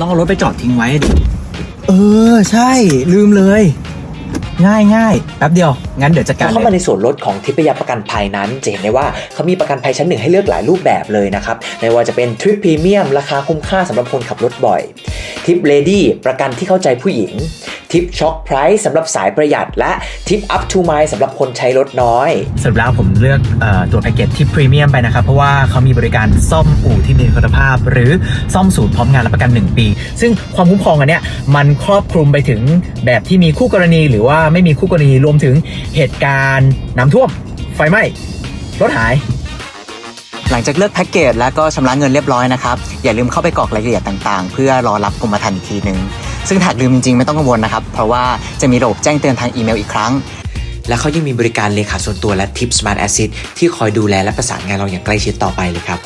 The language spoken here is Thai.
ต้องเอารถไปจอดทิ้งไว้ดิ เออ ใช่ลืมเลย ง่ายง่ายแป๊บเดียว งั้นเดี๋ยวจัดการเข้ามาในส่วนลดของทิพยประกันภัยนั้น จะเห็นได้ว่าเขามีประกันภัยชั้นหนึ่งให้เลือกหลายรูปแบบเลยนะครับ ไม่ว่าจะเป็นทริปพรีเมียมราคาคุ้มค่าสำหรับคนขับรถบ่อย ทิปเลดี้ประกันที่เข้าใจผู้หญิง ทิปช็อคไพรส์สำหรับสายประหยัด และทิปอัพทูไมล์สำหรับคนใช้รถน้อยสรุปแล้วผมเลือกเออตัวแพ็กเกจที่พรีเมียมไปนะครับ เพราะว่าเขามีบริการซ่อมอู่ที่มีคุณภาพ หรือซ่อมศูนย์พร้อมงานรับประกัน 1 ปี ซึ่งความคุ้มครองอันเนี้ยมันครอบคลุมไปถึงแบบที่มีคู่กรณี หรือว่าไม่มีคู่กรณีรวมถึงเหตุการณ์น้ำท่วม ไฟไหม้รถหายหลังจากเลือกแพ็กเกจแล้วก็ชำระเงินเรียบร้อยนะครับ อย่าลืมเข้าไปกรอกรายละเอียดต่างๆ เพื่อรอรับกรมธรรม์อีกทีหนึ่ง ซึ่งถ้าหากลืมจริงๆ ไม่ต้องกังวลนะครับ เพราะว่าจะมีระบบแจ้งเตือนทางอีเมลอีกครั้ง และเขายังมีบริการเลขาส่วนตัวและทิปสมาร์ทแอสซิสที่คอยดูแลและประสานงานเราอย่างใกล้ชิดต่อไปเลยครับ